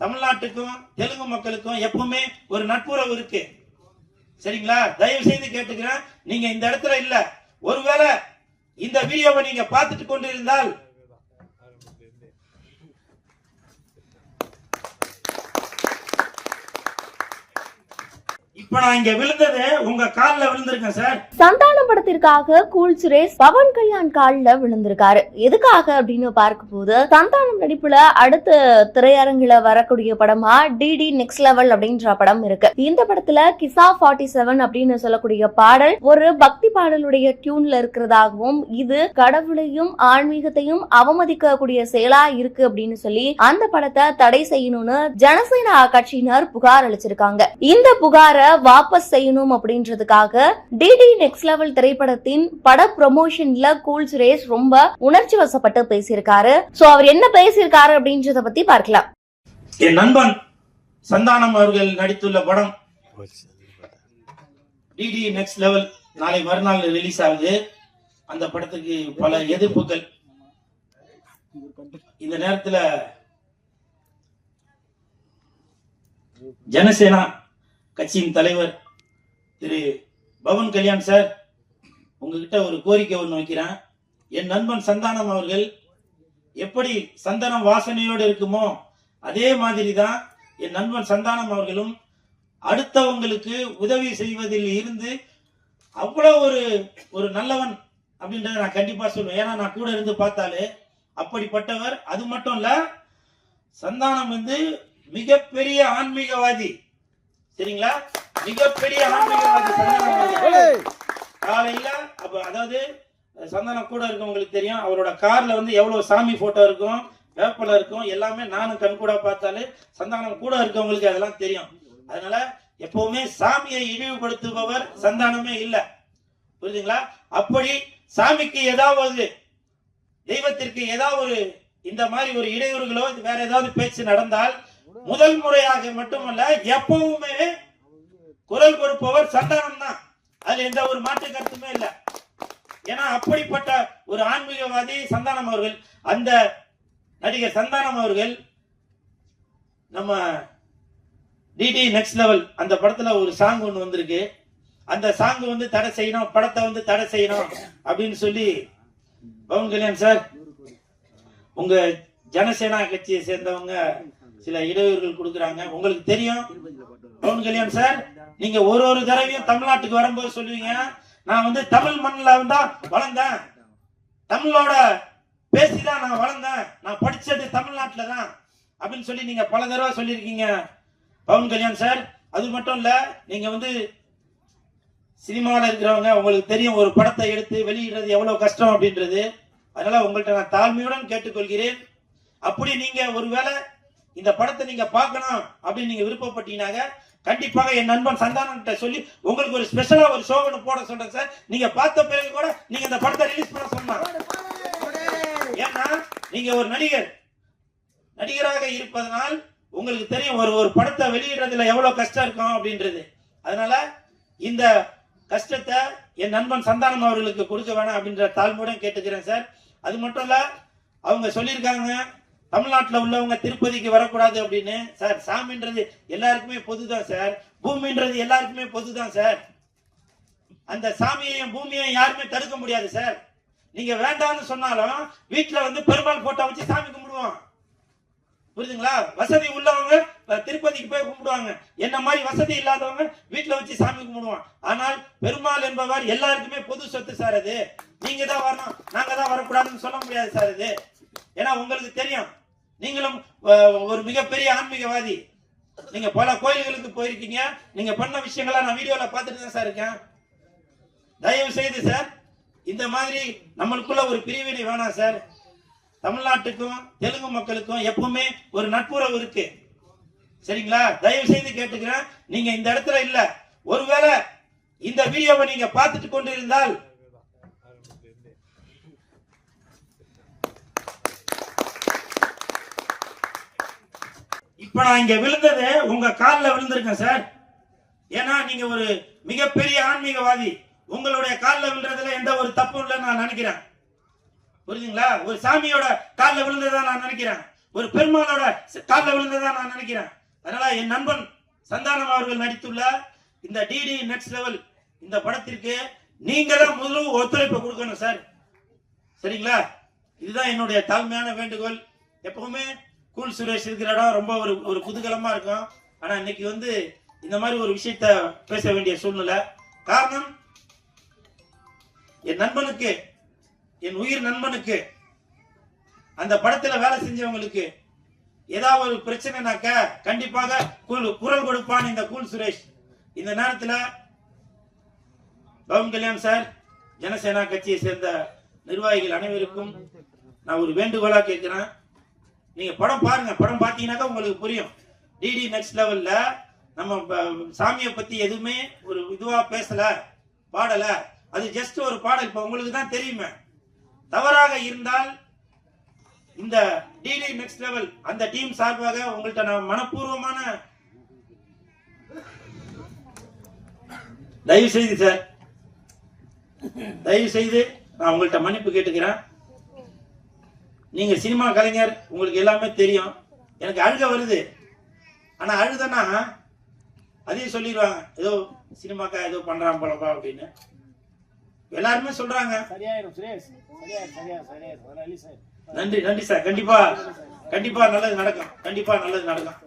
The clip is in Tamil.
தமிழ்நாட்டுக்கும் தெலுங்கு மக்களுக்கும் எப்பவுமே ஒரு நட்புறவு இருக்கு. சரிங்களா? தயவு செய்து கேட்டுக்கிறேன். நீங்க இந்த இடத்துல இல்ல. ஒருவேளை இந்த வீடியோவை நீங்க பார்த்துட்டு கொண்டிருந்தால் இப்ப நான் இங்க விழுந்தது உங்க கால்ல விழுந்திருக்கேன் சார்? சந்தானம் படத்திற்காக கூல் சுரேஷ் பவன் கல்யாண் கால்ல விழுந்திருக்காரு. எதுக்காக அப்படின்னு பார்க்கும்போது சந்தானம் நடிப்புல அடுத்த திரையரங்குல வரக்கூடிய படமா டிடி நெக்ஸ்ட் லெவல் அப்படின்ற படம் இருக்கு. இந்த படத்துல கிசா 47 செவன் அப்படின்னு சொல்லக்கூடிய பாடல் ஒரு பக்தி பாடலுடைய டியூன்ல இருக்கிறதாகவும் இது கடவுளையும் ஆன்மீகத்தையும் அவமதிக்கக்கூடிய செயலா இருக்கு அப்படின்னு சொல்லி அந்த படத்தை தடை செய்யணும்னு ஜனசேனா கட்சியினர் புகார் அளிச்சிருக்காங்க. இந்த புகாரை வாபஸ் செய்யணும் அப்படின்றதுக்காக டிடி நெக்ஸ்ட் லெவல் திரைப்படத்தின் பட ப்ரொமோஷன்ல கூல் சுரேஷ் ரொம்ப உணர்ச்சி வசப்பட்டு பேசியிருக்காரு. சோ அவர் என்ன பேசியிருக்காரு அப்படின்றத பத்தி பார்க்கலாம். என் நண்பன் சந்தானம் அவர்கள் நடித்துள்ள படம் டிடி நெக்ஸ்ட் லெவல் நாளை மறுநாள் ரிலீஸ் ஆகுது. அந்த படத்துக்கு பல எதிர்ப்புகள். இந்த நேரத்துல ஜனசேனா கட்சியின் தலைவர் திரு பவன் கல்யாண் சார் உங்ககிட்ட ஒரு கோரிக்கை ஒன்று வைக்கிறேன். என் நண்பன் சந்தானம் அவர்கள் எப்படி சந்தனம் வாசனையோடு இருக்குமோ அதே மாதிரி தான் என் நண்பன் சந்தானம் அவர்களும் அடுத்தவங்களுக்கு உதவி செய்வதில் இருந்து அவ்வளோ ஒரு ஒரு நல்லவன் அப்படின்றத நான் கண்டிப்பாக சொல்லுவேன் ஏன்னா நான் கூட இருந்து பார்த்தாலே அப்படிப்பட்டவர். அது மட்டும் இல்லை சந்தானம் வந்து மிகப்பெரிய ஆன்மீகவாதி. சரிங்களா? மிகப்பெரிய. காலையில அப்ப அதாவது சந்தானம் கூட இருக்கவங்களுக்கு தெரியும் அவரோட கார்ல வந்து எவ்வளவு சாமி போட்டோ இருக்கும் வேப்பல இருக்கும் எல்லாமே நானும் கண் கூட பார்த்தாலே சந்தானம் கூட இருக்கவங்களுக்கு அதெல்லாம் தெரியும். அதனால எப்பவுமே சாமியை இழிவுபடுத்துபவர் சந்தானமே இல்ல. புரியுதுங்களா? அப்படி சாமிக்கு ஏதாவது தெய்வத்திற்கு ஏதாவது ஒரு இந்த மாதிரி ஒரு இடையூறுகளோ வேற ஏதாவது பேச்சு நடந்தால் முதல் முறையாக மட்டுமல்ல எப்பவுமே குரல் கொடுப்பவர் சந்தானம் தான் அதுல எந்த ஒரு மாற்று கருத்துமே இல்லை. ஏன்னா அப்படிப்பட்ட ஒரு ஆன்மீகவாதி சந்தானம் அவர்கள் அந்த நடிகர் சந்தானம் அவர்கள் நம்ம டிடி நெக்ஸ்ட் லெவல் அந்த படத்துல ஒரு சாங் ஒன்று வந்திருக்கு. அந்த சாங் வந்து தடை செய்யணும் படத்தை வந்து தடை செய்யணும் அப்படின்னு சொல்லி பவன் கல்யாண் சார் உங்க ஜனசேனா கட்சியை சேர்ந்தவங்க சில இடையூறுகள் கொடுக்குறாங்க. உங்களுக்கு தெரியும். பவன் கல்யாண் சார் நீங்க ஒரு ஒரு தடவையும் தமிழ்நாட்டுக்கு வரும்போது சொல்லுவீங்க. நான் வந்து தமிழ் மண்ணில் தான் வளர்ந்தேன். தமிழோட பேசிதான் நான் வளர்ந்தேன். நான் படிச்சது தமிழ்நாட்டுல தான். அப்படின்னு சொல்லி நீங்க பல தடவை சொல்லியிருக்கீங்க. பவன் கல்யாண் சார் அது மட்டும் இல்ல நீங்க வந்து சினிமாவில் இருக்கிறவங்க உங்களுக்கு தெரியும் ஒரு படத்தை எடுத்து வெளியிடுறது எவ்வளவு கஷ்டம் அப்படின்றது. அதனால உங்கள்ட்ட நான் தாழ்மையுடன் கேட்டுக்கொள்கிறேன். அப்படி நீங்க ஒருவேளை இந்த படத்தை நீங்க பார்க்கணும் அப்படின்னு நீங்க விருப்பப்பட்டீங்கன்னாங்க கண்டிப்பாக என் நண்பன் சந்தானன்கிட்ட சொல்லி உங்களுக்கு ஒரு ஸ்பெஷலா ஒரு சோகனை போட சொல்றேன் சார். நீங்க பார்த்த பிறகு கூட நீங்க இந்த படத்தை ரிலீஸ் பண்ண சொன்னாங்க ஏன்னா நீங்க ஒரு நடிகர். நடிகராக இருப்பதனால் உங்களுக்கு தெரியும் ஒரு ஒரு படத்தை வெளியிடுறதுல எவ்வளவு கஷ்டம் இருக்கும் அப்படின்றது. அதனால இந்த கஷ்டத்தை என் நண்பன் சந்தானம் அவர்களுக்கு கொடுக்க வேணாம் அப்படின்ற தாழ்மையுடன் கேட்டுக்கிறேன் சார். அது மட்டும் இல்ல அவங்க சொல்லியிருக்காங்க தமிழ்நாட்டில் உள்ளவங்க திருப்பதிக்கு வரக்கூடாது அப்படின்னு சார் சாமின்றது எல்லாருக்குமே பொதுதான் சார். பூமின்றது எல்லாருக்குமே பொதுதான் சார். அந்த சாமியையும் பூமியையும் யாருமே தடுக்க முடியாது சார். நீங்க வேண்டாம்னு சொன்னாலும் வீட்டுல வந்து பெருமாள் போட்டோ வச்சு சாமி கும்பிடுவோம். புரியுதுங்களா? வசதி உள்ளவங்க திருப்பதிக்கு போய் கும்பிடுவாங்க. என்ன மாதிரி வசதி இல்லாதவங்க வீட்டுல வச்சு சாமி கும்பிடுவான் ஆனால் பெருமாள் என்பவர் எல்லாருக்குமே பொது சொத்து சார் அது. நீங்க தான் வரணும். நாங்க தான் வரக்கூடாதுன்னு சொல்ல முடியாது சார் இது ஏன்னா உங்களுக்கு தெரியும். நீங்களும் ஒரு மிகப்பெரிய ஆன்மீகவாதி. நீங்க பல கோயில்களுக்கு போயிருக்கீங்க. நீங்க பண்ண விஷயங்களை நான் வீடியோல பார்த்துட்டு தான் சார் இருக்கேன். தயவு செய்து சார் இந்த மாதிரி நம்மளுக்குள்ள ஒரு பிரிவினை வேணாம் சார். தமிழ்நாட்டுக்கும் தெலுங்கு மக்களுக்கும் எப்பவுமே ஒரு நட்புறவு இருக்கு. சரிங்களா? தயவு செய்து கேட்டுக்கிறேன். நீங்க இந்த இடத்துல இல்ல. ஒருவேளை இந்த வீடியோவை நீங்க பார்த்துட்டு கொண்டிருந்தால் இப்ப நான் இங்க விழுந்தது உங்க காலில் விழுந்திருக்கேன் சார் ஏன்னா நீங்க ஒரு மிகப்பெரிய ஆன்மீகவாதி. உங்களுடைய காலில் விழுறதுல எந்த ஒரு தப்பும் இல்லைன்னு நான் நினைக்கிறேன். புரியுதுங்களா ஒரு சாமியோட காலில் விழுந்ததா நான் நினைக்கிறேன். ஒரு பெருமாளோட காலில் விழுந்ததா நான் நினைக்கிறேன். அதனால என் நண்பன் சந்தானம் அவர்கள் நடித்துள்ள இந்த டிடி நெக்ஸ்ட் லெவல் இந்த படத்திற்கு நீங்க தான் முதலும் ஒத்துழைப்பு கொடுக்கணும் சார் சரிங்களா? இதுதான் என்னுடைய தாழ்மையான வேண்டுகோள். எப்பவுமே கூல் சுரேஷ் இருக்கிற இடம் ரொம்ப ஒரு ஒரு குதூகலமா இருக்கும். ஆனா இன்னைக்கு வந்து இந்த மாதிரி ஒரு விஷயத்த பேச வேண்டிய சூழ்நிலை. காரணம் என் நண்பனுக்கு என் உயிர் நண்பனுக்கு அந்த படத்துல வேலை செஞ்சவங்களுக்கு ஏதாவது ஒரு பிரச்சனைனாக்க கண்டிப்பாக குல்- குரல் கொடுப்பான் இந்த கூல் சுரேஷ். இந்த நேரத்துல பவன் கல்யாண் சார் ஜனசேனா கட்சியை சேர்ந்த நிர்வாகிகள் அனைவருக்கும் நான் ஒரு வேண்டுகோளா கேட்கிறேன். நீங்க படம் பாருங்க. படம் பார்த்தீங்கன்னாக்கா உங்களுக்கு புரியும். டிடி நெக்ஸ்ட் லெவல்ல நம்ம சாமியை பத்தி எதுவுமே ஒரு இதுவா பேசல பாடல. அது ஜஸ்ட் ஒரு பாடல். இப்ப உங்களுக்கு தான் தெரியுமே. தவறாக இருந்தால் இந்த டிடி நெக்ஸ்ட் லெவல் அந்த டீம் சார்பாக உங்கள்ட்ட நான் மனப்பூர்வமான தயவு செய்து சார் தயவு செய்து நான் உங்கள்கிட்ட மன்னிப்பு கேட்டுக்கிறேன். நீங்க சினிமா கலைஞர் உங்களுக்கு எல்லாமே தெரியும். எனக்கு அழுக வருது. ஆனா அழுதனா அதையும் சொல்லிடுவாங்க. ஏதோ சினிமாக்கா ஏதோ பண்றான் போலப்பா அப்படின்னு. எல்லாருமே சொல்றாங்க. நன்றி நன்றி சார். கண்டிப்பா கண்டிப்பா நல்லது நடக்கும். கண்டிப்பா நல்லது நடக்கும்.